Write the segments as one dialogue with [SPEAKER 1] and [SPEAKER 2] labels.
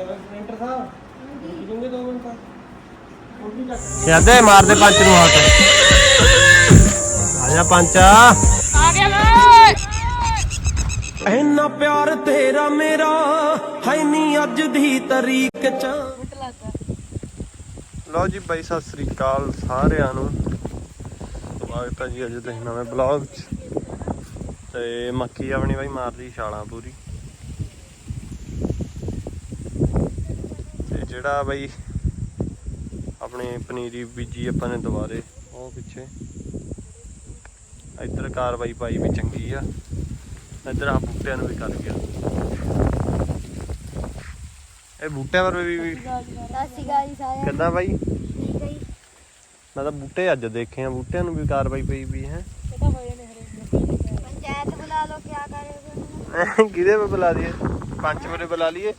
[SPEAKER 1] ਆ ਪ੍ਰਿੰਟਰ ਸਾਹਿਬ। ਜੂਗੇ ਮਿੰਟ?
[SPEAKER 2] ਪੰਚ ਨੂੰ ਹੱਥ। ਆ ਜਾ ਪੰਚਾ
[SPEAKER 3] ਆ ਗਿਆ ਵੇ।
[SPEAKER 2] ਇੰਨਾ ਪਿਆਰ ਤੇਰਾ ਮੇਰਾ ਹੈ ਨਹੀਂ ਅੱਜ ਦੀ ਤਰੀਕ ਚ। ਲਓ ਜੀ ਬਾਈ ਸਤਿ ਸ੍ਰੀ ਅਕਾਲ ਸਾਰਿਆਂ ਨੂੰ। ਸਵਾਗਤ ਹੈ ਜੀ ਅੱਜ ਦੇ ਨਵੇਂ ਬਲੌਗ ਚ। ਤੇ ਮੱਕੀ ਆਪਣੀ ਬਾਈ ਮਾਰਦੀ ਛਾਲਾਂ ਪੂਰੀ। ਜਿਹੜਾ ਬਾਈ ਆਪਣੇ ਪਨੀਰੀ ਬੀਜੀ ਆਪਾਂ ਨੇ ਦੁਬਾਰੇ ਉਹ ਪਿੱਛੇ। ਇੱਧਰ ਕਾਰਵਾਈ ਪਾਈ ਵੀ ਚੰਗੀ ਆ ਇੱਧਰ ਆ ਬੂਟਿਆਂ ਨੂੰ ਵੀ ਕਰ ਗਿਆ। ਇਹ ਬੂਟਿਆਂ ਪਰ ਵੀ
[SPEAKER 4] ਅਕਾਲ ਜੀ ਸਾਰਿਆਂ
[SPEAKER 2] ਕਿੱਦਾਂ ਬਾਈ?
[SPEAKER 4] ਠੀਕ ਹੈ ਜੀ
[SPEAKER 2] ਮੈਂ ਤਾਂ ਬੂਟੇ ਅੱਜ ਦੇਖੇ ਆ ਬੂਟਿਆਂ ਨੂੰ ਵੀ ਕਾਰਵਾਈ ਪਈ ਵੀ ਹੈ।
[SPEAKER 3] ਇਹ ਤਾਂ ਹੋਏ ਨੇ ਹਰੇ
[SPEAKER 4] ਪੰਚਾਇਤ ਬੁਲਾ ਲਓ ਕੀ ਕਰੇਗੇ
[SPEAKER 2] ਕਿਹਦੇ ਪੇ ਬੁਲਾ ਲਈਏ? ਪੰਚ ਬੁਲਾ ਲਈਏ?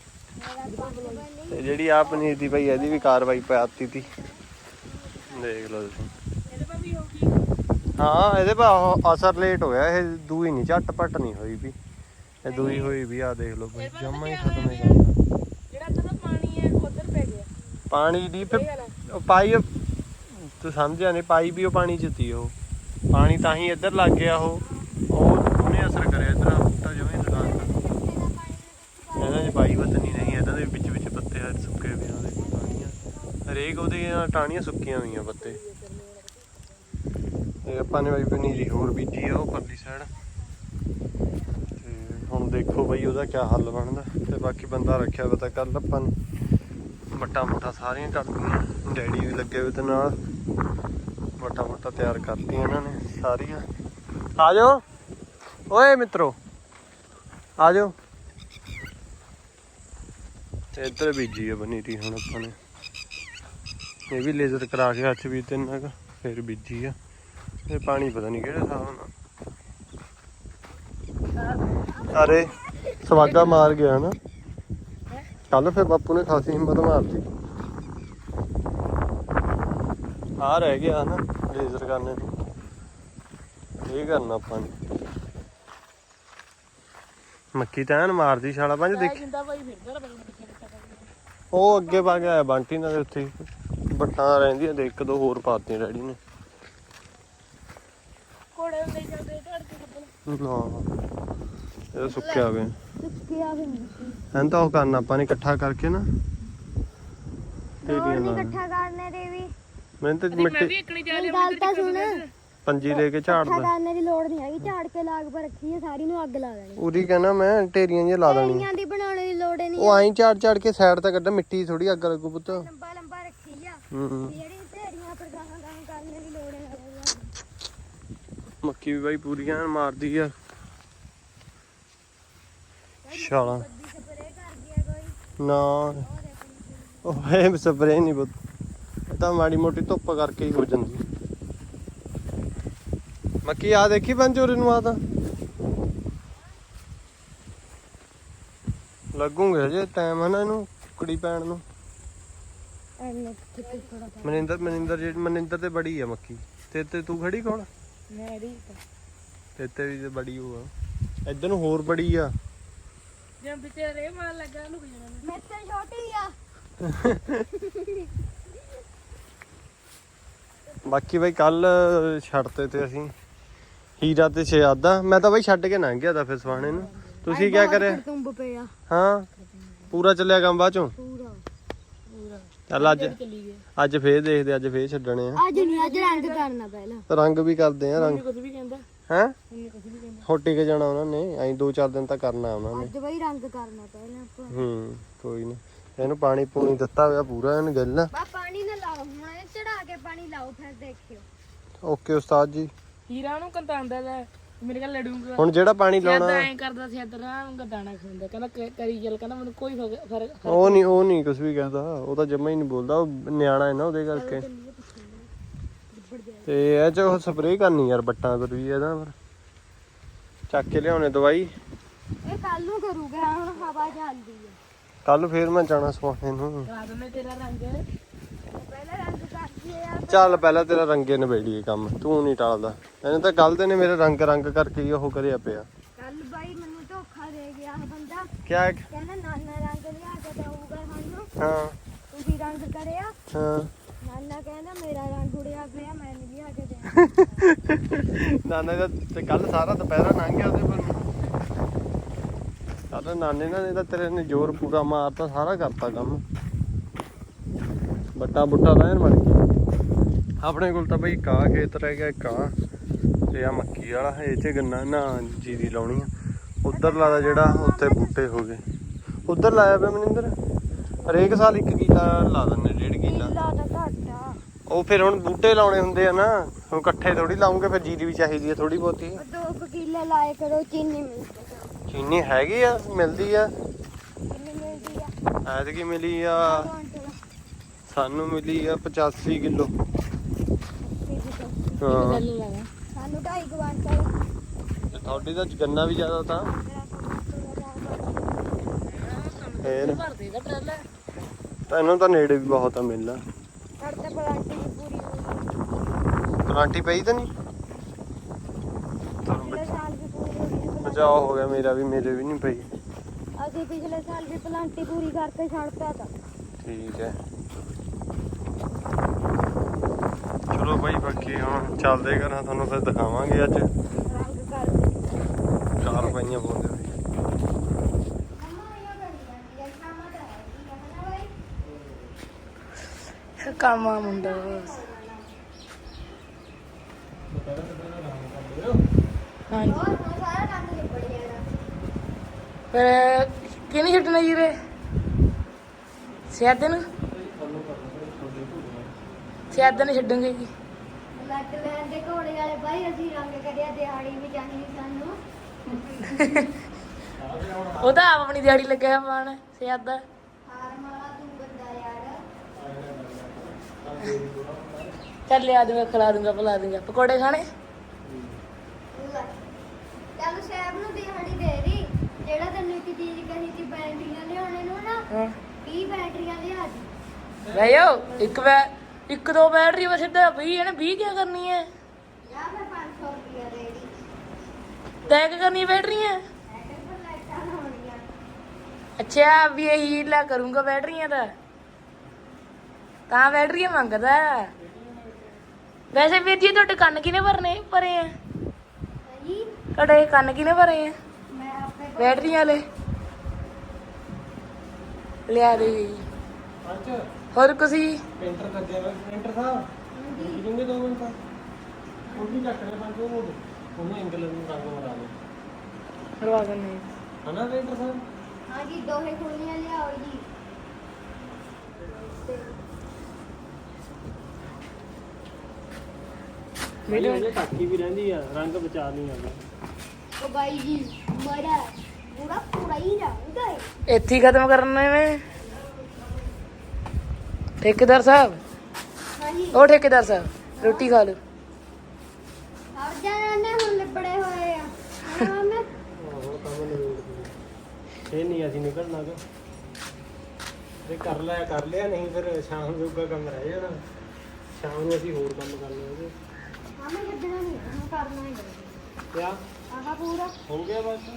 [SPEAKER 2] ਜਿਹੜੀ ਆ ਪਨੀਰ ਦੀ ਭਾਈ ਇਹਦੀ ਵੀ ਕਾਰਵਾਈ ਪਾਤੀ ਤੀ। ਦੇਖ ਲਓ ਤੁਸੀਂ।
[SPEAKER 3] ਇਹਦੇ ਪਾ ਵੀ ਹੋ
[SPEAKER 2] ਇਹਦੇ ਪਾ ਅਸਰ ਲੇਟ ਹੋਇਆ ਇਹ ਦੂਈ ਨਹੀਂ ਝਟਪਟ ਨਹੀਂ ਹੋਈ ਵੀ। ਇਹ ਦੂਈ ਹੋਈ ਵੀ ਆ ਦੇਖ ਲਓ ਭਾਈ ਜਮਾ ਹੀ ਖਤਮ ਹੀ ਕਰਤਾ।
[SPEAKER 3] ਜਿਹੜਾ ਇੱਧਰ ਦਾ ਪਾਣੀ ਹੈ ਉਧਰ ਪੈ ਗਿਆ।
[SPEAKER 2] ਪਾਣੀ ਦੀ ਫਿਰ ਪਾਈ ਤੂੰ ਸਮਝਿਆ ਨਹੀਂ ਪਾਈ ਵੀ ਉਹ ਪਾਣੀ ਚ ਤੀ ਉਹ। ਪਾਣੀ ਤਾਂ ਹੀ ਇੱਧਰ ਲੱਗ ਗਿਆ ਉਹ। ਉਹ ਉਹਨੇ ਅਸਰ ਕਰਿਆ ਇੱਧਰ ਆ ਬੂਟਾ ਜਿਵੇਂ ਲਗਾ ਇਹਨਾਂ 'ਚ ਪਾਈ ਵਧਣੀ ਨਹੀਂ ਇਹਨਾਂ ਦੇ ਵਿੱਚ ਵਿੱਚ ਪੱਤੇ ਹਰ ਸੁੱਕੇ ਵੀ ਉਹਦੇ ਉਹਦੀਆਂ ਟਾਹਣੀਆਂ ਸੁੱਕੀਆਂ ਹੋਈਆਂ ਪੱਤੇ। ਤੇ ਆਪਾਂ ਨੇ ਬਾਈ ਪਨੀਰੀ ਹੋਰ ਬੀਜੀ ਆ ਉਹ ਪਰਲੀ ਸਾਈਡ ਤੇ ਹੁਣ ਦੇਖੋ ਬਈ ਉਹਦਾ ਕੀ ਹੱਲ ਬਣਦਾ। ਤੇ ਬਾਕੀ ਬੰਦਾ ਰੱਖਿਆ ਪਤਾ ਕੱਲ ਆਪਾਂ ਨੇ ਮੱਟਾ ਸਾਰੀਆਂ ਕਰਤੀਆਂ ਡੈਡੀ ਵੀ ਲੱਗੇ ਹੋਏ ਤੇ ਨਾਲ। ਮੱਟਾ ਮੁੱਟਾ ਤਿਆਰ ਕਰਤੀਆਂ ਇਹਨਾਂ ਨੇ ਸਾਰੀਆਂ। ਆ ਜਾਓ। ਓਏ ਮਿੱਤਰੋ, ਆ ਜਾਓ। ਤੇ ਇੱਧਰ ਬੀਜੀ ਆ ਪਨੀਰੀ ਹੁਣ ਆਪਾਂ ਨੇ। ਇਹ ਵੀ ਲੇਜ਼ਰ ਕਰਾ ਕੇ ਅੱਜ ਵੀ ਤਿੰਨ ਕੁ ਫਿਰ ਬੀਜੀ ਆ। ਤੇ ਪਾਣੀ ਪਤਾ ਨਹੀਂ ਕਿਹੜੇ ਹਿਸਾਬ ਨਾਲ ਅਰੇ ਸਵਾਗਾ ਮਾਰ ਗਿਆ ਨਾ। ਕੱਲ ਫਿਰ ਬਾਪੂ ਨੇ ਖਾਸੀ ਹਿੰਮਤ ਮਾਰਤੀ। ਆ ਰਹਿ ਗਿਆ ਨਾ ਲੇਜ਼ਰ ਕਰਨੇ ਨੂੰ। ਇਹ ਕਰਨਾ ਆਪਾਂ ਨੇ। ਮੱਕੀ ਤਾਂ ਐਨ ਮਾਰਦੀ ਛਾਲਾ ਪੰਜ ਦੇਖ। ਉਹ ਅੱਗੇ ਪਾ ਆਇਆ ਬੰਟੀ ਨਾਲ ਉੱਥੇ। ਬੱਟਾਂ ਰਹਿੰਦੀਆਂ ਤੇ ਇੱਕ ਦੋ ਹੋਰ ਪਾਤੀਆਂ ਡੈਡੀ ਨੇ।
[SPEAKER 3] ਕੋੜੇ ਹੁੰਦੇ ਜਾਂਦੇ ਢੜ ਕੇ
[SPEAKER 2] ਨਾ ਇਹ ਸੁੱਕਿਆ ਵੇ।
[SPEAKER 4] ਸੁੱਕਿਆ ਵੀ
[SPEAKER 2] ਐਂ ਤਾਂ ਉਹ ਕਰਨਾ ਆਪਾਂ ਨੇ ਇਕੱਠਾ ਕਰਕੇ ਨਾ। ਢੇਰੀਆਂ
[SPEAKER 4] ਨਹੀਂ
[SPEAKER 2] ਲਾ
[SPEAKER 4] ਇਕੱਠਾ ਕਰਨੇ ਦੇ ਵੀ।
[SPEAKER 2] ਮੈਂ ਤਾਂ
[SPEAKER 3] ਮੈਂ ਵੀ
[SPEAKER 2] ਮਿੱਟੀ
[SPEAKER 3] ਇਕਣੀ ਜਾ
[SPEAKER 4] ਗੱਲ ਤਾਂ ਸੁਣ।
[SPEAKER 2] ਪੰਜੀ ਲੈ ਕੇ ਝਾੜ
[SPEAKER 4] ਇਕੱਠਾ
[SPEAKER 2] ਦਾ
[SPEAKER 4] ਕਰਨੇ ਦੀ ਲੋੜ ਨਹੀਂ ਹੈਗੀ ਝਾੜ ਕੇ ਲਾਗ ਪਰ ਰੱਖੀ ਹੈ ਸਾਰੀ ਨੂੰ ਅੱਗ ਲਾ ਦੇਣੀ।
[SPEAKER 2] ਉਹਦੀ ਕਹਿੰਦਾ ਮੈਂ ਢੇਰੀਆਂ ਜਿਹੀਆਂ ਲਾ ਦੇਣੀਆਂ।
[SPEAKER 4] ਢੇਰੀਆਂ ਦੀ ਬਣਾਉਣ ਦੀ ਲੋੜ ਹੀ ਨਹੀਂ
[SPEAKER 2] ਉਹ ਐਂ ਝਾੜ ਝਾੜ ਕੇ ਸਾਈਡ ਤੇ ਕੱਢ ਮਿੱਟੀ ਥੋੜੀ ਅੱਗ ਲੱਗੂ ਪੁੱਤ। ਹੂੰ
[SPEAKER 4] ਜਿਹੜੀ ਢੇਰੀਆਂ ਪਰ ਗਾਹਾਂ ਗਾਹਾਂ ਕਰਨੇ ਦੀ ਲੋੜ ਹੈ
[SPEAKER 2] ਮੱਕੀ ਵੀ ਬਾਈ ਪੂਰੀਆਂ ਐਨ ਮਾਰਦੀ ਆ। ਛਾਲਾਂ।
[SPEAKER 4] ਸਪਰੇ ਕਰ ਗਿਆ ਕੋਈ
[SPEAKER 2] ਨਾ ਉਹ ਇਹ ਸਪਰੇ ਨਹੀਂ ਪੁੱਤ। ਇਹ ਤਾਂ ਮਾੜੀ ਮੋਟੀ ਧੁੱਪ ਕਰਕੇ ਹੀ ਹੋ ਜਾਂਦੀ। ਮੱਕੀ ਆ ਦੇਖੀ ਪੰਜੋਰੇ ਨੂੰ ਆ ਤਾਂ? ਲੱਗੂਗੇ ਹਜੇ ਟਾਈਮ ਹੈ ਨਾ ਇਹਨੂੰ, ਕੁੜੀ ਪੈਣ ਨੂੰ।
[SPEAKER 4] ਥੋੜਾ
[SPEAKER 2] ਮਨਿੰਦਰ ਮਨਿੰਦਰ ਜਿਹੜੀ ਮਨਿੰਦਰ ਤੇ ਬੜੀ ਆ ਮੱਕੀ। ਤੇ ਤੇ ਤੂੰ ਖੜੀ ਕੋਲ
[SPEAKER 3] ਮੈਂ ਰੀ
[SPEAKER 2] ਤੇ। ਤੇ ਵੀ ਤੇ ਬੜੀ ਇੱਧਰ ਨੂੰ ਹੋਰ ਬੜੀ ਆ।
[SPEAKER 3] ਜਾਂ ਵਿਚਾਰੇ ਮਾਰ ਲੱਗਾ ਲੁਕ ਜਾਣਾ।
[SPEAKER 4] ਮੇਰੇ ਤੋਂ ਛੋਟੀ ਆ।
[SPEAKER 2] ਬਾਕੀ ਬਈ ਕੱਲ ਛੱਡਤੇ ਤੇ ਅਸੀਂ ਹੀਰਾ ਤੇ ਸ਼ਹਿਜ਼ਾਦਾ। ਮੈਂ ਤਾਂ ਬਈ ਛੱਡ ਕੇ ਲੰਘ ਗਿਆ ਤਾਂ ਫਿਰ ਸਵਾਣੇ ਨੂੰ। ਤੁਸੀਂ ਕੀ ਕਰਿਆ?
[SPEAKER 4] ਤੁੰਬ ਪਿਆ
[SPEAKER 2] ਹਾਂ? ਪੂਰਾ ਚੱਲਿਆ ਕੰਮ ਬਾਅਦ ਚੋਂ?
[SPEAKER 4] ਪੂਰਾ।
[SPEAKER 2] ਚੱਲ ਅੱਜ ਅੱਜ ਫੇਰ ਦੇਖਦੇ ਅੱਜ ਫੇਰ ਛੱਡਣੇ ਆ।
[SPEAKER 4] ਅੱਜ ਨਹੀਂ ਅੱਜ ਰੰਗ ਕਰਨਾ ਪਹਿਲਾਂ।
[SPEAKER 2] ਰੰਗ ਵੀ ਕਰਦੇ ਆ ਰੰਗ।
[SPEAKER 3] ਕੁਝ ਵੀ ਕਹਿੰਦਾ।
[SPEAKER 2] ਹੈ?
[SPEAKER 3] ਉਹਨੇ ਕੁਝ ਵੀ ਕਹਿੰਦਾ।
[SPEAKER 2] ਹੋਟੀ ਕੇ ਜਾਣਾ ਉਹਨਾਂ ਨੇ ਐਂ ਦੋ ਚਾਰ ਦਿਨ ਤਾਂ ਕਰਨਾ ਉਹਨਾਂ ਨੇ।
[SPEAKER 4] ਅੱਜ ਬਈ ਰੰਗ ਕਰਨਾ ਪਹਿਲਾਂ ਆਪਾਂ।
[SPEAKER 2] ਹੂੰ ਕੋਈ ਨਹੀਂ ਇਹਨੂੰ ਪਾਣੀ ਪੂਣੀ ਦਿੱਤਾ ਹੋਇਆ ਪੂਰਾ ਇਹਨੂੰ ਗਿੱਲ।
[SPEAKER 4] ਬਾ ਪਾਣੀ ਨਾ ਲਾਓ ਹੁਣ ਇਹ ਚੜਾ ਕੇ ਪਾਣੀ ਲਾਓ ਫਿਰ ਦੇਖਿਓ।
[SPEAKER 2] ਓਕੇ ਉਸਤਾਦ ਜੀ।
[SPEAKER 3] ਹੀਰਾ ਨੂੰ ਕੰਤਾਂਦਾ ਲੈ। ਮੇਰੇ ਕੋਲ ਲੜੂਗਾ
[SPEAKER 2] ਹੁਣ ਜਿਹੜਾ ਪਾਣੀ ਲਾਉਣਾ।
[SPEAKER 3] ਐਂ ਕਰਦਾ ਸੀ ਇਧਰ ਨੂੰ ਗਦਾਣਾ ਖਾਂਦਾ। ਕਹਿੰਦਾ ਕ- ਕਰੀ ਚੱਲ ਕਹਿੰਦਾ ਮੈਨੂੰ ਕੋਈ ਫਰਕ- ਫ਼ਰਕ
[SPEAKER 2] ਉਹ ਨਹੀਂ। ਉਹ ਨਹੀਂ ਕੁਝ ਵੀ ਕਹਿੰਦਾ ਉਹ ਤਾਂ ਜਮਾ ਹੀ ਨਹੀਂ ਬੋਲਦਾ ਉਹ ਨਿਆਣਾ ਹੈ ਨਾ ਉਹਦੇ ਕਰਕੇ। ਤੇ ਇਹ ਚ ਉਹ ਸਪਰੇਅ ਕਰਨੀ ਯਾਰ ਬੱਟਾਂ ਪਰ ਵੀ ਇਹਦਾ ਪਰ। ਚੱਕ ਕੇ ਲਿਆਉਣੇ ਦਵਾਈ।
[SPEAKER 4] ਇਹ ਕੱਲ ਨੂੰ ਕਰੂਗਾ ਹੁਣ ਹਵਾ ਚੱਲਦੀ ਹੈ
[SPEAKER 2] ਕੱਲ ਫੇਰ ਮੈਂ ਜਾਣਾ ਸਵਾਣੇ ਨੂੰ।
[SPEAKER 3] ਕਰਾ ਦਿੰਦੇ ਤੇਰਾ ਰੰਗ।
[SPEAKER 4] ਪਹਿਲਾਂ ਰੰਗ
[SPEAKER 2] ਚੱਲ ਪਹਿਲਾਂ ਤੇਰਾ ਰੰਗੇ ਨਵੇੜੀਏ ਕੰਮ ਤੂੰ ਨਹੀਂ ਟਾਲਦਾ। ਇਹਨੇ ਤਾਂ ਕੱਲ ਤੇ ਨੇ ਮੇਰੇ ਰੰਗ ਰੰਗ ਕਰਕੇ ਹੀ ਉਹ ਕਰਿਆ ਪਿਆ।
[SPEAKER 4] ਕੱਲ ਬਾਈ ਮੈਨੂੰ ਧੋਖਾ ਦੇ ਗਿਆ ਆਹ ਬੰਦਾ।
[SPEAKER 2] ਕਿਆ
[SPEAKER 4] ਕਹਿੰਦਾ ਨਾਨਾ ਰੰਗ ਲਿਆ ਕੇ ਦਊਗਾ
[SPEAKER 2] ਹਾਂ।
[SPEAKER 4] ਤੁਸੀਂ ਰੰਗ ਕਰਿਆ?
[SPEAKER 2] ਹਾਂ।
[SPEAKER 4] ਨਾਨਾ ਕਹਿੰਦਾ ਮੇਰਾ ਰੰਗ ਉੜਿਆ ਪਿਆ ਮੈਂ ਨਹੀਂ ਲਿਆ ਕੇ ਦੇਣਾ।
[SPEAKER 2] ਨਾਨੇ ਦਾ ਤੇ ਕੱਲ ਸਾਰਾ ਦੁਪਹਿਰਾ ਲੰਘ ਗਿਆ ਉਹਦੇ ਪਰ ਕੱਲ ਨਾਨੇ ਨਾਲ ਨੇ ਤਾਂ ਤੇਰੇ ਨੇ ਜ਼ੋਰ ਪੂਰਾ ਮਾਰਤਾ ਸਾਰਾ ਕਰਤਾ ਕੰਮ। ਬੱਟਾ ਬੁੱਟਾ ਐਨ ਬਣ ਗਿਆ ਆਪਣੇ ਕੋਲ ਤਾਂ ਬਈ ਕਾਂ ਖੇਤ ਰਹਿ ਗਿਆ ਕਾਂ ਤੇ ਆ ਮੱਕੀ ਵਾਲਾ ਇਹ ਚ ਗੰਨਾ ਨਾ ਜੀਰੀ ਲਾਉਣੀ ਆ। ਉਧਰ ਲਾਦਾ ਜਿਹੜਾ ਉੱਥੇ ਬੂਟੇ ਹੋ ਗਏ। ਉਧਰ ਲਾਇਆ ਪਿਆ ਮਨਿੰਦਰ? ਹਰੇਕ ਸਾਲ ਇੱਕ ਕਿੱਲਾ ਲਾ ਦਿੰਦੇ ਡੇਢ ਕਿੱਲਾ।
[SPEAKER 4] ਤਾਂ ਘੱਟ
[SPEAKER 2] ਉਹ ਫਿਰ ਹੁਣ ਬੂਟੇ ਲਾਉਣੇ ਹੁੰਦੇ ਆ ਨਾ ਹੁਣ ਇਕੱਠੇ ਥੋੜੀ ਲਾਉਂਗੇ ਫਿਰ ਜੀਰੀ ਵੀ ਚਾਹੀਦੀ ਆ ਥੋੜੀ ਬਹੁਤੀ।
[SPEAKER 4] ਦੋ ਕਿੱਲੇ ਲਾਏ ਕਰੋ ਚੀਨੀ ਮਿਲਦੀ
[SPEAKER 2] ਚੀਨੀ ਹੈਗੀ ਆ ਮਿਲਦੀ ਆ।
[SPEAKER 4] ਕਿੰਨੀ ਮਿਲਦੀ ਆ।
[SPEAKER 2] ਐਤਕੀ ਮਿਲੀ ਆ ਸਾਨੂੰ ਮਿਲੀ ਆ 85 ਕਿਲੋ। ਹਾਂ।
[SPEAKER 4] ਸਾਨੂੰ ਢਾਈ ਕੁਆਂਟਲ
[SPEAKER 2] ਤੇ ਤੁਹਾਡੀ ਤਾਂ ਗੰਨਾ ਵੀ ਜ਼ਿਆਦਾ ਤਾਂ। ਫੇਰ?
[SPEAKER 3] ਭਰਦੇ ਦਾ ਟਰਾਲਾ
[SPEAKER 2] ਤੈਨੂੰ ਤਾਂ ਨੇੜੇ ਵੀ ਬਹੁਤ ਆ ਮਿਲਣਾ
[SPEAKER 4] ਸਾਡੇ ਤੇ ਪਲਾਂਟੀ ਪੂਰੀ
[SPEAKER 2] ਪਲਾਂਟੀ ਪਈ ਤਾਂ ਨਹੀਂ?
[SPEAKER 4] ਪਿਛਲੇ ਸਾਲ ਵੀ ਪੂਰੀ ਹੋ ਗਈ
[SPEAKER 2] ਬਚਾਅ ਹੋ ਗਿਆ ਮੇਰਾ ਵੀ ਮੇਰੇ ਵੀ ਨਹੀਂ ਪਈ।
[SPEAKER 4] ਅਸੀਂ ਪਿਛਲੇ ਸਾਲ ਵੀ ਪਲਾਂਟੀ ਪੂਰੀ ਕਰਕੇ ਛੱਡਤਾ ਤਾਂ
[SPEAKER 2] ਠੀਕ ਹੈ। ਚਲੋ ਬਾਈ, ਬਾਕੀ ਹੁਣ ਚੱਲਦੇ ਘਰਾਂ, ਤੁਹਾਨੂੰ ਫਿਰ ਦਿਖਾਵਾਂਗੇ ਅੱਜ।
[SPEAKER 4] ਰੰਗ
[SPEAKER 2] ਚਾਰ ਪਾਈਆਂ ਪਾਉਂਦੇ ਹੋਏ
[SPEAKER 3] ਮੁੰਡਾ ਹਾਂਜੀ। ਪਰ ਕਿਹਨੇ ਛੱਡਣਾ ਜੀ ਰੇ ਸਿਆਦ ਨੂੰ? ਸਿਆਦ ਨੂੰ ਛੱਡੂਗੇ ਜੀ।
[SPEAKER 4] ਲੱਟ ਲੈਣ ਦੇ ਘੋੜੇ ਵਾਲੇ ਬਾਈ ਅਸੀਂ ਰੰਗ ਕਰਿਆ ਦਿਹਾੜੀ ਵੀ ਚਾਹੀਦੀ ਸਾਨੂੰ।
[SPEAKER 3] ਉਹ ਤਾਂ ਆਪ ਆਪਣੀ ਦਿਹਾੜੀ ਲੱਗਿਆ ਮਾਨ ਸਿਆਦ ਦਾ।
[SPEAKER 4] ਹਾਰ ਮਾਲਾ ਤੂੰ ਬੰਦਾ ਯਾਰ।
[SPEAKER 3] ਚੱਲ ਲਿਆ ਦੂੰਗਾ ਖਿਲਾ ਦੂੰਗਾ ਪਿਲਾ ਦੂੰਗਾ। ਪਕੌੜੇ ਖਾਣੇ।
[SPEAKER 4] ਚੱਲ ਸੈਬ ਨੂੰ ਦਿਹਾੜੀ ਦੇ ਦੀ। ਜਿਹੜਾ ਤੈਨੂੰ ਇੱਕ ਚੀਜ਼ ਕਹੀ ਸੀ ਬੈਟਰੀਆਂ ਲਿਆਉਣੇ ਨੂੰ ਨਾ
[SPEAKER 3] ਹਾਂ।
[SPEAKER 4] 20 ਬੈਟਰੀਆਂ ਲਿਆ ਦੀ।
[SPEAKER 3] ਲੈ ਜਾਓ ਇੱਕ ਬੈ ਇੱਕ ਦੋ ਬੈਟਰੀ ਬਸ ਸਿੱਧਾ 20 ਹੈ ਨਾ 20 ਕੀ ਕਰਨੀ ਹੈ?
[SPEAKER 4] ਜਾਂ ਫਿਰ 500 ਰੁਪਇਆ ਦੇ ਦੀ
[SPEAKER 3] ਤੈਅ ਕੀ ਕਰਨੀ ਹੈ ਬੈਟਰੀਆਂ ਅੱਛਾ ਵੀ ਇਹੀ ਲਾ ਕਰੂੰਗਾ ਬੈਟਰੀਆਂ ਦਾ ਤਾਂ ਬੈਟਰੀਆਂ ਮੰਗਦਾ। ਵੈਸੇ ਵੀਰ ਜੀ ਤੁਹਾਡੇ ਕੰਨ ਕਿਨੇ ਭਰਨੇ? ਭਰੇ ਆ?
[SPEAKER 4] ਜੀ
[SPEAKER 3] ਤੁਹਾਡੇ ਕੰਨ ਕਿਨੇ ਭਰੇ ਆ?
[SPEAKER 4] ਮੈਂ ਆਪਣੇ
[SPEAKER 3] ਬੈਟਰੀਆਂ ਵਾਲੇ। ਲਿਆ ਦੇ ਜੀ। ਹੋਰ ਕੁਸੀ
[SPEAKER 1] ਪੇਂਟਰ ਲੱਗਿਆ ਹੋਇਆ ਪੇਂਟਰ ਸਾਹਿਬ ਰੁਕ ਜੂਗੇ ਦੋ ਮਿੰਟ? ਉਹ ਵੀ ਚੱਕ ਲੈ ਪੰਜ ਉਹ ਉਹਨੂੰ ਐਂਗਲ ਨੂੰ ਰੰਗ ਮਰਾ ਦੇ
[SPEAKER 3] ਕਰਵਾ ਦਿੰਦੇ
[SPEAKER 1] ਹਨਾ ਪੇਂਟਰ ਸਾਹਿਬ?
[SPEAKER 4] ਹਾਂ ਜੀ ਦੋਹੇ ਖੁੱਲੀਆਂ ਲਿਆਓ ਜੀ।
[SPEAKER 1] ਮੇਰੇ ਉਹਨੇ ਟਾਕੀ ਵੀ ਰਹਿੰਦੀ ਆ ਰੰਗ ਬਚਾ ਨਹੀਂ ਆਉਂਦਾ।
[SPEAKER 4] ਉਹ ਬਾਈ ਜੀ ਮੜਾ ਪੂਰਾ ਪੂਰਾ ਹੀ ਰੰਗ ਹੈ
[SPEAKER 3] ਇੱਥੇ ਹੀ ਖਤਮ ਕਰਨੇ ਨੇ ਠੇਕੇਦਾਰ ਸਾਹਿਬ?
[SPEAKER 4] ਹਾਂ ਜੀ
[SPEAKER 3] ਉਹ ਠੇਕੇਦਾਰ ਸਾਹਿਬ ਰੋਟੀ ਖਾ ਲਓ।
[SPEAKER 4] ਹਰ ਜਾਣੇ ਹੁਣ ਲਿਬੜੇ ਹੋਏ ਆ। ਹਾਂ ਮੈਂ
[SPEAKER 1] ਹੁਣ ਕੰਮ ਨਿਬੇੜ ਦਿੱਤੇ ਇਹ ਨਹੀਂ ਅਸੀਂ ਨਿਕਲਣਾ ਗਾ। ਜੇ ਕਰ ਲਿਆ ਕਰ ਲਿਆ ਨਹੀਂ ਫਿਰ ਸ਼ਾਮ ਜੋਗਾ ਕੰਮ ਰਹਿ ਜਾਣਾ। ਸ਼ਾਮ ਨੂੰ ਅਸੀਂ ਹੋਰ ਕੰਮ ਕਰ ਲਵਾਂਗੇ
[SPEAKER 4] ਹਾਂ ਮੈਂ ਛੱਡਣਾ ਨਹੀਂ ਹੁਣ ਕਰਨਾ ਹੀ
[SPEAKER 1] ਕਿਆ?
[SPEAKER 4] ਆਹਾ ਪੂਰਾ।
[SPEAKER 1] ਹੋ ਗਿਆ ਬਸ।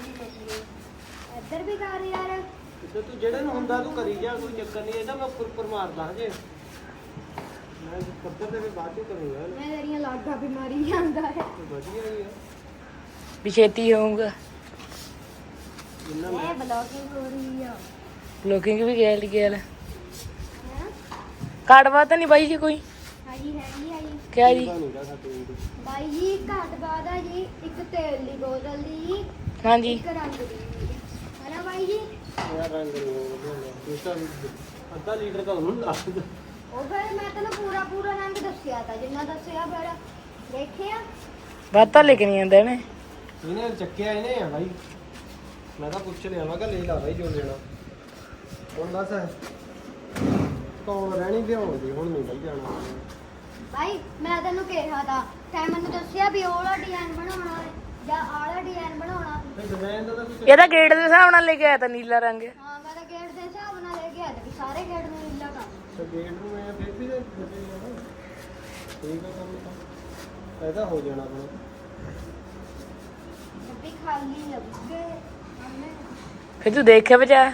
[SPEAKER 4] ਇੱਧਰ ਵੀ ਕਰ ਯਾਰ।
[SPEAKER 1] ਤੇ ਤੂੰ ਜਿਹੜਾ ਨੂੰ ਹੁੰਦਾ ਤੂੰ ਕਰੀ ਜਾ ਕੋਈ ਚੱਕਰ ਨਹੀਂ ਇਹਦਾ ਮੈਂ ਉੱਪਰ ਉੱਪਰ ਮਾਰਦਾ ਹਜੇ। ਮੈਂ ਪੱਧਰ ਤੇ ਫਿਰ ਬਾਅਦ ਚ ਕਰੂੰਗਾ।
[SPEAKER 4] ਮੈਂ ਤੇਰੀਆਂ ਲਾਗਾ ਬਿਮਾਰੀ ਜਾਂਦਾ ਹੈ।
[SPEAKER 1] ਵਧੀਆ ਹੀ ਆ।
[SPEAKER 3] ਵੀ ਛੇਤੀ ਹੋਊਗਾ।
[SPEAKER 1] ਜਿੰਨਾ
[SPEAKER 4] ਇਹ ਬਲੌਕਿੰਗ ਹੋ ਰਹੀ ਆ।
[SPEAKER 3] ਲੋਕਿੰਗ ਵੀ ਗਿਆ ਲਿਖਿਆ ਲੈ।
[SPEAKER 4] ਹੈਂ?
[SPEAKER 3] ਕਾਟਵਾ ਤਾਂ ਨਹੀਂ ਬਾਈ ਜੀ ਕੋਈ?
[SPEAKER 4] ਹਾਂ ਜੀ ਹੈਗੀ ਆ ਜੀ।
[SPEAKER 3] ਕਿਆ ਜੀ?
[SPEAKER 1] ਨਹੀਂ
[SPEAKER 4] ਬਾਈ ਜੀ ਘੱਟ ਬਾਅਦ ਆ ਜੀ ਇੱਕ ਤੇਲ ਦੀ ਬੋਤਲ ਦੀ
[SPEAKER 3] ਹਾਂਜੀ।
[SPEAKER 4] ਇੱਕ ਰੰਗ ਦੀ। ਹਨਾ ਬਾਈ ਜੀ?
[SPEAKER 1] ਯਾਰ ਰੰਗ ਨਹੀਂ ਹੁੰਦਾ ਇਸ ਤਾਂ ਅੱਧਾ ਲੀਟਰ ਤਾਂ ਉਹਨੂੰ ਲਾ ਦਿੰਦਾ
[SPEAKER 4] ਉਹ ਫਿਰ ਮੈਂ ਤੈਨੂੰ ਪੂਰਾ ਪੂਰਾ ਰੰਗ ਦੱਸਿਆ ਤਾਂ ਜਿੰਨਾ ਦੱਸਿਆ ਫਿਰ। ਦੇਖਿਆ?
[SPEAKER 3] ਬਾਤਾਂ ਲੈ ਕੇ ਨਹੀਂ ਆਉਂਦੇ ਨੇ
[SPEAKER 1] ਇਹਨੇ ਚੱਕਿਆ ਇਹਨੇ ਆ ਬਾਈ। ਮੈਂ ਤਾਂ ਪੁੱਛ ਲਿਆ ਮੈਂ ਕਿਹਾ ਲੈ ਲਾ ਬਾਈ ਜੋ ਲੈਣਾ। ਹੁਣ ਬਸ ਕੌਣ ਰਹਿਣੀ ਵਿਆਉਣ ਦੀ ਹੁਣ ਨਹੀਂ ਬਾਈ ਜਾਣਾ।
[SPEAKER 4] ਭਾਈ ਮੈਂ ਤੈਨੂੰ ਕਿਹਾ ਤਾਂ ਤੈਂ ਮੈਨੂੰ ਦੱਸਿਆ ਵੀ ਉਹ ਵਾਲਾ ਡਿਜ਼ਾਈਨ ਬਣਾਉਣਾ ਹੈ ਜਾਂ ਆਹ ਵਾਲਾ ਡਿਜ਼ਾਈਨ ਬਣਾਉਣਾ।
[SPEAKER 1] ਤੇ ਡਿਜ਼ਾਈਨ ਦਾ ਤਾਂ ਕੁਝ
[SPEAKER 3] ਇਹਦਾ ਗੇਟ ਦੇ ਹਿਸਾਬ ਨਾਲ ਲੈ ਕੇ ਆਇਆ ਤਾਂ ਨੀਲਾ ਰੰਗ।
[SPEAKER 4] ਹਾਂ ਮੈਂ ਤਾਂ ਗੇਟ ਦੇ ਹਿਸਾਬ ਨਾਲ ਲੈ ਕੇ ਆਇਆ ਵੀ ਸਾਰੇ ਗੇਟ ਨੂੰ ਨੀਲਾ ਕਰ।
[SPEAKER 1] ਗੇਟ ਨੂੰ ਮੈਂ ਫਿਰ ਵੀ ਤੇ ਠੀਕ ਆ ਕੰਮ ਤਾਂ। ਇਹਦਾ ਹੋ ਜਾਣਾ ਆਪਣਾ
[SPEAKER 4] ਡੱਬੀ ਖਾਲੀ ਲੱਗੇ ਹਮਨੇ
[SPEAKER 3] ਫਿਰ ਤੂੰ ਦੇਖਿਆ ਬਚਾ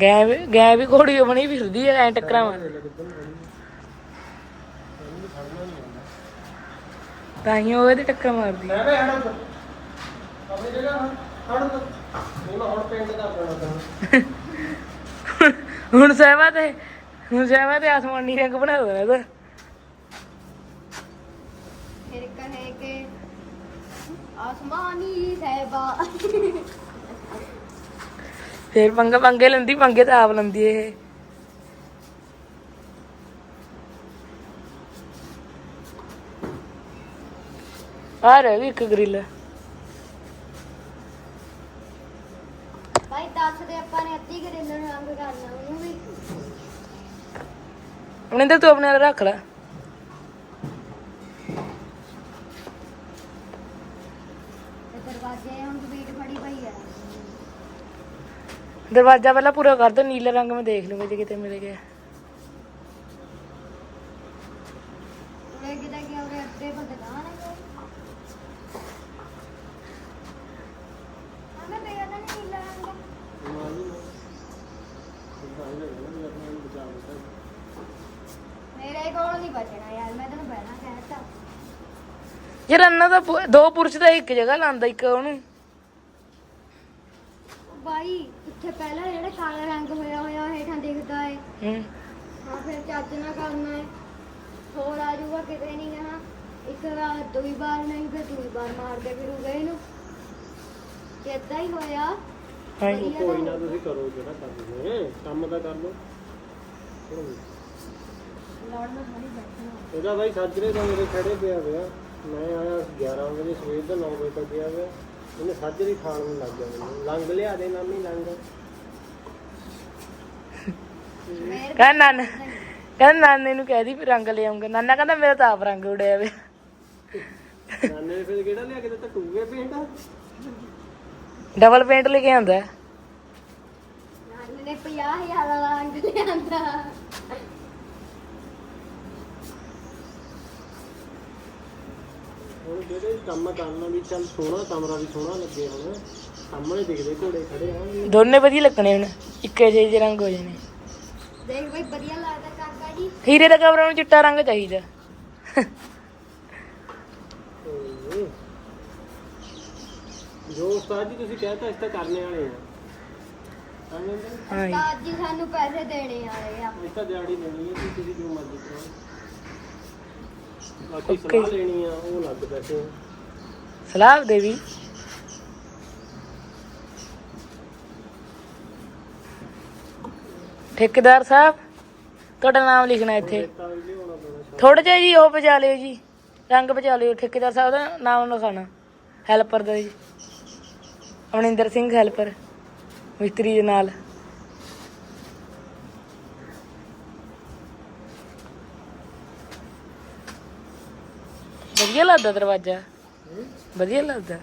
[SPEAKER 3] ਗੈ ਵੀ ਗੈ ਵੀ ਘੋੜੀ ਬਣੀ ਫਿਰਦੀ ਐ ਐ ਟੱਕਰਾਂ ਮਾਰ। ਤਾਂ ਹੀ ਉਹ ਇਹਦੇ ਟੱਕਰ ਮਾਰਦੀ। ਆ।
[SPEAKER 2] ਲੈ ਹੜ ਆਪਣੀ ਜਗ੍ਹਾ ਹੜ ਮੈਂ ਹੁਣ ਪਿੰਡ ਦਾ ਪੈਣਾ ਤਾਂ।
[SPEAKER 3] ਹੁਣ ਸਹਿਬਾ ਤੇ ਹੁਣ ਸਹਿਬਾ ਤੇ ਆਸਮਾਨੀ ਰੰਗ ਬਣਾ ਦੋ ਇਹਦਾ।
[SPEAKER 4] ਫਿਰ ਕਹੇ ਕਿ ਆਸਮਾਨੀ ਸਹਿਬਾ।
[SPEAKER 3] ਫੇਰ ਪੰਗਾ ਪੰਗੇ ਲੈਂਦੀ ਪੰਗੇ ਤਾਂ ਆਪ ਲੈਂਦੀ ਇਹ। ਆ ਰਹਿ ਗਈ ਇੱਕ ਗ੍ਰਿਲ।
[SPEAKER 4] ਭਾਈ ਦੱਸ ਦੇ ਆਪਾਂ ਨੇ ਅੱਧੀ ਗਰਿੱਲ ਨੂੰ ਰੰਗ ਕਰਨਾ ਉਹਨੂੰ ਵੀ।
[SPEAKER 3] ਉਹਨੇ ਤਾਂ ਤੂੰ ਆਪਣੇ ਨਾਲ ਰੱਖ ਲੈ।
[SPEAKER 4] ਤੇ ਦਰਵਾਜ਼ੇ ਹੁਣ ਬੀਟ ਫੜੀ ਪਈ ਆ।
[SPEAKER 3] ਦਰਵਾਜ਼ਾ ਪਹਿਲਾਂ ਪੂਰਾ ਕਰ ਦੋ, ਨੀਲੇ ਰੰਗ ਮੈਂ ਦੇਖ ਲੂੰਗਾ ਜੇ ਕਿਤੇ ਮਿਲ ਗਿਆ।
[SPEAKER 4] ਉਰੇ ਕਿਤੇ ਗਿਆ ਉਰੇ ਅੱਧੇ ਬੰਦੇ ਦੁਕਾਨ ਹੈ ਮੈਂ ਪਿਆ ਤਾਂ ਨਹੀਂ ਨੀਲਾ ਰੰਗ ਮੇਰੇ ਕੋਲ ਨਹੀਂ ਬਚਣਾ ਯਾਰ ਮੈਂ ਤੈਨੂੰ ਪਹਿਲਾਂ ਕਹਿਤਾ
[SPEAKER 3] ਯਾਰ ਅੰਨਾ ਦਾ ਦੋ ਪੁਰਸ਼ ਦਾ ਇੱਕ ਜਗ੍ਹਾ ਲਾਂਦਾ, ਇੱਕ ਉਹਨੂੰ।
[SPEAKER 4] ਬਾਈ। ਇੱਥੇ ਪਹਿਲਾਂ ਜਿਹੜਾ ਕਾਲਾ ਰੰਗ ਹੋਇਆ ਹੋਇਆ ਹੇਠਾਂ ਦਿਖਦਾ ਹੈ
[SPEAKER 3] ਹੂੰ।
[SPEAKER 4] ਹਾਂ ਫਿਰ ਚੱਜ ਨਾ ਕਰਨਾ ਹੈ ਹੋਰ ਆ ਜਾਊਗਾ ਕਿਤੇ ਨਹੀਂ ਹਾਂ ਇੱਕ ਵਾਰ ਦੂਈ ਵਾਰ ਨਹੀਂ ਫਿਰ ਦੂਈ ਵਾਰ ਮਾਰਦੇ ਫਿਰੂਗਾ ਇਹਨੂੰ। ਏਦਾਂ ਹੀ ਹੋਇਆ
[SPEAKER 3] ਹਾਂਜੀ
[SPEAKER 2] ਕੋਈ ਨਾ ਤੁਸੀਂ ਕਰੋ ਜਿਹੜਾ ਕਰਦੇ ਨੇ ਕੰਮ ਤਾਂ ਕਰ ਲਓ। ਇਹਦਾ ਬਾਈ ਸਾਜਰੇ ਦਾ ਮੇਰੇ ਖੜੇ ਪਿਆ ਪਿਆ ਮੈਂ ਆਇਆ 11 ਵਜੇ ਸਵੇਰ ਦਾ 9 ਵਜੇ ਤੱਕ ਗਿਆ ਪਿਆ ਇਹਨੇ ਸਾਜਰੇ ਖਾਣ ਨੂੰ ਲੱਗ ਗਿਆ ਮੈਨੂੰ। ਲੰਗ ਲਿਆ ਦੇ ਨਾਮੀ ਲੰਗ।
[SPEAKER 4] ਮੇਰ
[SPEAKER 3] ਕਹਿੰਦਾ ਨਾਨਾ ਕਹਿੰਦਾ ਨਾਨੇ ਨੂੰ ਕਹਿ ਦੀ ਵੀ ਰੰਗ ਲੈ ਆਉਂਗਾ ਨਾਨਾ ਕਹਿੰਦਾ ਮੇਰਾ ਤਾਂ ਆਪ ਰੰਗ ਉੜਿਆ ਵੇ।
[SPEAKER 2] ਨਾਨੇ ਨੇ ਫਿਰ ਕਿਹੜਾ ਲਿਆ ਕੇ ਦਿੱਤਾ? ਟੂਵੇ ਪੇਂਟ
[SPEAKER 3] ਡਬਲ ਪੇਂਟ ਲੈ ਕੇ ਆਂਦਾ
[SPEAKER 4] ਨਾਨੀ ਨੇ 50000 ਵਾਲਾ ਰੰਗ ਲਿਆਂਦਾ।
[SPEAKER 2] ਹੁਣ ਜਿਹੜੇ ਕੰਮ ਕਰਨਾ ਵੀ ਚੱਲ ਸੋਹਣਾ ਕਮਰਾ ਵੀ ਸੋਹਣਾ ਲੱਗੇ ਹੁਣ ਸਾਹਮਣੇ ਦਿਖਦੇ ਘੋੜੇ ਖੜੇ ਆ
[SPEAKER 3] ਦੋਨੇ ਵਧੀਆ ਲੱਗਣੇ ਹੁਣ ਇੱਕੇ ਜਿਹੇ ਜਿਹੇ ਰੰਗ ਹੋ ਜਾਣੇ।
[SPEAKER 4] ਦੇਖ ਬਈ ਵਧੀਆ ਲੱਗਦਾ ਕਾਕਾ ਜੀ।
[SPEAKER 3] ਹੀਰੇ ਦਾ ਕਮਰਾ ਨੂੰ ਚਿੱਟਾ ਰੰਗ ਚਾਹੀਦਾ।
[SPEAKER 2] ਹਮ। ਜੋ ਉਸਤਾਦ ਜੀ ਤੁਸੀਂ ਕਹਿਤਾ ਇਸ ਤਾਂ ਕਰਨੇ ਵਾਲੇ ਆ। ਤਾਂ ਕਹਿੰਦੇ
[SPEAKER 3] ਹਾਂ
[SPEAKER 4] ਤਾਂ ਅੱਜ ਹੀ ਸਾਨੂੰ ਪੈਸੇ ਦੇਣੇ ਵਾਲੇ ਆ।
[SPEAKER 2] ਇਸ ਤਾਂ ਦਿਹਾੜੀ ਲੈਣੀ ਹੈ ਜੀ, ਤੁਸੀਂ ਜੋ ਮਰਜ਼ੀ ਕਰੋ। ਬਾਕੀ
[SPEAKER 3] Okay.
[SPEAKER 2] ਸਲਾਹ ਲੈਣੀ ਆ ਉਹ ਲੱਗ ਪੈਸੇ ਆ।
[SPEAKER 3] ਸਲਾਹ ਦੇ ਵੀ ਠੇਕੇਦਾਰ ਸਾਹਿਬ ਤੁਹਾਡਾ ਨਾਮ ਲਿਖਣਾ ਇੱਥੇ।
[SPEAKER 2] ਰੇਤਾ ਵੀ ਲਿਆਉਣਾ ਪੈਣਾ
[SPEAKER 3] ਥੋੜਾ ਜਿਹਾ ਜੀ ਉਹ ਬਚਾ ਲਿਓ ਜੀ ਰੰਗ ਬਚਾ ਲਿਓ। ਠੇਕੇਦਾਰ ਸਾਹਿਬ ਦਾ ਨਾਮ ਲਿਖਾਣਾ ਹੈਲਪਰ ਦਾ ਜੀ। ਅਮਰਿੰਦਰ ਸਿੰਘ ਹੈਲਪਰ। ਮਿਸਤਰੀ ਦੇ ਨਾਲ। ਵਧੀਆ ਲੱਗਦਾ ਦਰਵਾਜ਼ਾ? ਵਧੀਆ ਲੱਗਦਾ।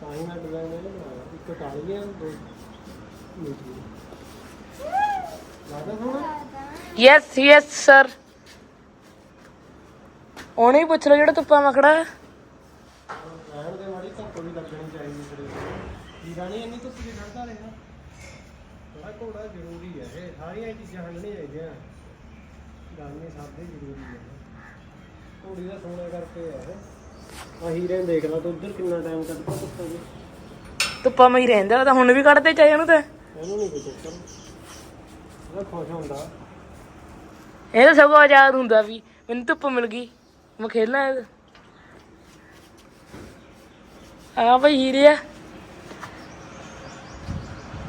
[SPEAKER 2] ਤਾਂ ਹੀ ਮੈਂ ਡਿਜ਼ਾਈਨ ਇਹ ਬਣਾਇਆ ਇੱਕ ਕਾਲੀ ਆ ਦੋ ਨੀਲੀ ਲੱਗਦਾ ਸੋਹਣਾ
[SPEAKER 3] ਯੈਸ ਯੈਸ ਸਰ ਉਹਨੇ ਹੀ ਪੁੱਛ ਲਓ ਜਿਹੜਾ ਤੁੱਪਾ ਮਖੜਾ
[SPEAKER 2] ਰਹਿਣ ਦੇ ਮਾੜੀ ਧੁੱਪ ਵੀ ਲੱਗਣੀ ਚਾਹੀਦੀ ਸਰੀਰ ਨੂੰ ਹੀਰਾ ਇੰਨੀ ਧੁੱਪ 'ਚ ਖੜਦਾ ਰਿਹਾ ਥੋੜਾ ਘੋੜਾ ਜ਼ਰੂਰੀ ਹੈ ਇਹ। ਸਾਰੀਆਂ ਇਹ ਚੀਜ਼ਾਂ ਹੰਡਣੀਆਂ ਚਾਹੀਦੀਆਂ। ਗੱਲ ਸਭ ਦੇ ਜ਼ਰੂਰੀ ਹੈ। ਘੋੜੀ ਦਾ ਸੋਨਾ ਕਰਕੇ ਹੈ ਇਹ। ਆ। ਹੀਰੇ ਨੂੰ ਦੇਖ ਲਾ ਤੂੰ ਉਧਰ ਕਿੰਨਾ ਟਾਈਮ ਕੱਢਦਾ
[SPEAKER 3] ਤੁੱਪਾ ਮੈਂ ਹੀ ਰਹਿੰਦਾ ਉਹ ਤਾਂ ਹੁਣ ਵੀ ਕੱਢਦੇ ਚਾਹੇ ਉਹਨੂੰ ਤਾਂ।
[SPEAKER 2] ਇਹਨੂੰ ਨਹੀਂ ਕੋਈ ਚੱਕਰ। ਇਹਦਾ ਖੁਸ਼ ਹੁੰਦਾ।
[SPEAKER 3] ਇਹ ਤਾਂ ਸਗੋਂ ਆਜ਼ਾਦ ਹੁੰਦਾ ਵੀ ਮੈਨੂੰ ਧੁੱਪ ਮਿਲ ਗਈ ਮੈਂ ਖੇਲਣਾ ਇਹ ਆ ਬਈ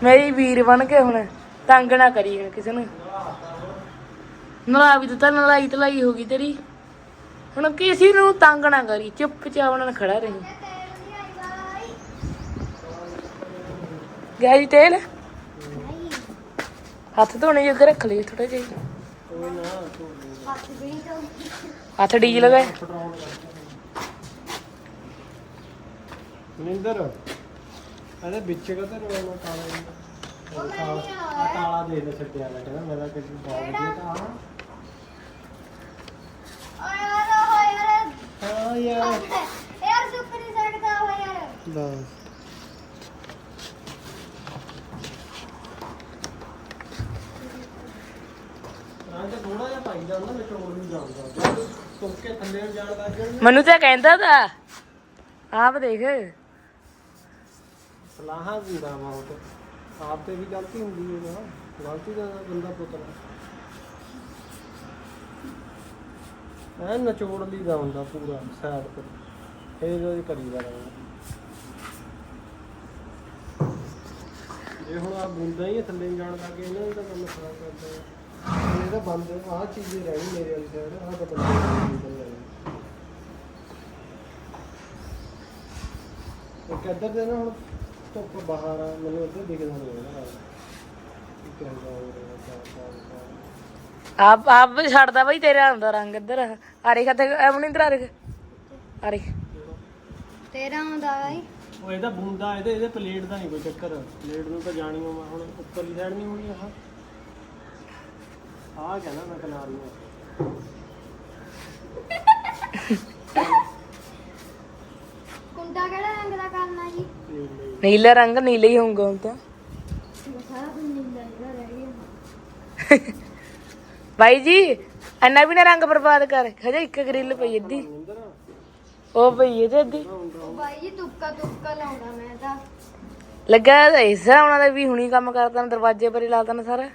[SPEAKER 3] ਮੇਰੀ ਵੀਰ ਬਣ ਕੇ ਹੁਣ ਤੰਗ ਨਾ ਕਰੀ ਹੁਣ ਕਿਸੇ ਨੂੰ। ਨਲਾ ਵੀ ਦਿੱਤਾ ਨਲਾਈ ਤਲਾਈ ਹੋ ਗਈ ਤੇਰੀ। ਹੁਣ ਕਿਸੇ ਨੂੰ ਤੰਗ ਨਾ ਕਰੀ, ਚੁੱਪਚਾਪ ਨਾਲ ਖੜਾ ਰਹੀ। ਗਾਈ ਤੇਲ? ਹੱਥ ਧੋਣੇ ਜੋਗ ਰੱਖ ਲਈ ਥੋੜਾ ਜਿਹਾ।
[SPEAKER 4] ਹੱਥ ਵੀ ਨਹੀਂ
[SPEAKER 2] ਮਨਿੰਦਰ ਇਹਦੇ ਵਿੱਚ ਕਾ ਤੇ ਰੋਣਾ ਕਾਲਾ ਦੇ ਦੇ ਛੱਡਿਆ ਲੈ ਕਹਿੰਦਾ ਮੇਰਾ ਕਿਸ ਬਾਲ ਦੇ ਤਾਂ।
[SPEAKER 4] ਆ ਯਾਰ
[SPEAKER 3] ਮੈਨੂੰ ਤਾਂ ਕਹਿੰਦਾ ਤਾ। ਆਪ ਦੇਖ।
[SPEAKER 2] ਸਲਾਹਾਂ ਵੀ ਦਾ ਬਹੁਤ ਆਪ ਤੇ ਵੀ ਗਲਤੀ ਹੁੰਦੀ ਹੈ ਨਾ। ਗਲਤੀ ਦਾ ਬੰਦਾ ਪੁੱਤਰ ਐ ਨਿਚੋੜ ਲਈਦਾ ਹੁੰਦਾ ਪੂਰਾ ਸਾਈਡ ਤੇ। ਫੇਰ ਉਹ ਕਰੀਦਾ ਰਹਿੰਦਾ ਜੇ ਹੁਣ ਆ ਬੁੰਦਾ ਹੀ ਥੱਲੇ ਜਾਣ ਲੱਗੇ ਇਹਨਾਂ ਦਾ ਕੰਮ ਖਰਾਬ ਕਰਦਾ ਹੈ ਹੁਣ ਇਹਦਾ ਬੰਦ ਆਹ ਚੀਜ਼ ਹੀ ਰਹਿਣੀ ਮੇਰੇ ਵਾਲੀ ਸਾਈਡ ਆਹ ਤਾਂ ਬੰਦ ਨਿਕਲ ਜਾਣੀ ਦੇ ਨਾ ਹੁਣ ਧੁੱਪ ਬਾਹਰ ਆ, ਮੈਨੂੰ ਇੱਧਰ ਦਿਖਦਾ ਨਹੀਂ ਹੈਗਾ। ਕੀ ਕਹਿੰਦਾ ਹੋ
[SPEAKER 3] ਆਪ ਆਪ ਵੀ ਛੱਡਦਾ ਬਈ ਤੇਰਾ ਹੁੰਦਾ ਰੰਗ ਇੱਧਰ। ਆ ਰੇਖ ਤੇ ਐਵੇਂ ਨਹੀਂ ਆ ਰੇਖ ਆ ਰੇਖ
[SPEAKER 4] ਤੇਰਾ ਆਉਂਦਾ ਬਾਈ
[SPEAKER 2] ਉਹ ਇਹਦਾ ਬੂੰਦਾ ਇਹਦੇ ਇਹਦੇ ਪਲੇਟ ਦਾ ਨਹੀਂ ਕੋਈ ਚੱਕਰ। ਪਲੇਟ ਨੂੰ ਤਾਂ ਜਾਣੀ ਮੈਂ ਹੁਣ ਉੱਪਰਲੀ ਸਾਈਡ ਨਹੀਂ ਹੋਣੀ ਆਹ। ਆਹ ਕਹਿੰਦਾ ਮੈਂ ਕਨਾਲ ਨੂੰ
[SPEAKER 4] ਕੁੰਡਾ ਕਿਹੜਾ ਰੰਗ ਦਾ ਕਰਨਾ ਜੀ?
[SPEAKER 3] ਨੀਲਾ ਰੰਗ ਨੀਲਾ ਹੀ ਹੋਊਗਾ ਹੁਣ ਤਾਂ।
[SPEAKER 4] ਸਾਰਾ ਕੁਝ ਨੀਲਾ ਨੀਲਾ ਰਹਿ ਗਿਆ।
[SPEAKER 3] ਬਾਈ ਜੀ ਇੰਨਾ ਵੀ ਨਾ ਰੰਗ ਬਰਬਾਦ ਕਰ। ਹਜੇ ਇੱਕ ਗ੍ਰਿਲ ਪਈ ਅੱਧੀ। ਉਹ ਪਈ ਹੈ ਅੱਧੀ।
[SPEAKER 4] ਬਾਈ ਜੀ ਤੁਪਕਾ ਤੁਪਕਾ ਲਾਉਣਾ ਮੈਂ ਤਾਂ।
[SPEAKER 3] ਲੱਗਾ ਤਾਂ ਇਸ ਉਹਨਾਂ ਦਾ ਵੀ ਹੁਣੀ ਕੰਮ ਕਰਦਾ ਨਾ ਦਰਵਾਜ਼ੇ ਪਰ ਹੀ ਲਾ ਦੇਣਾ ਸਾਰਾ।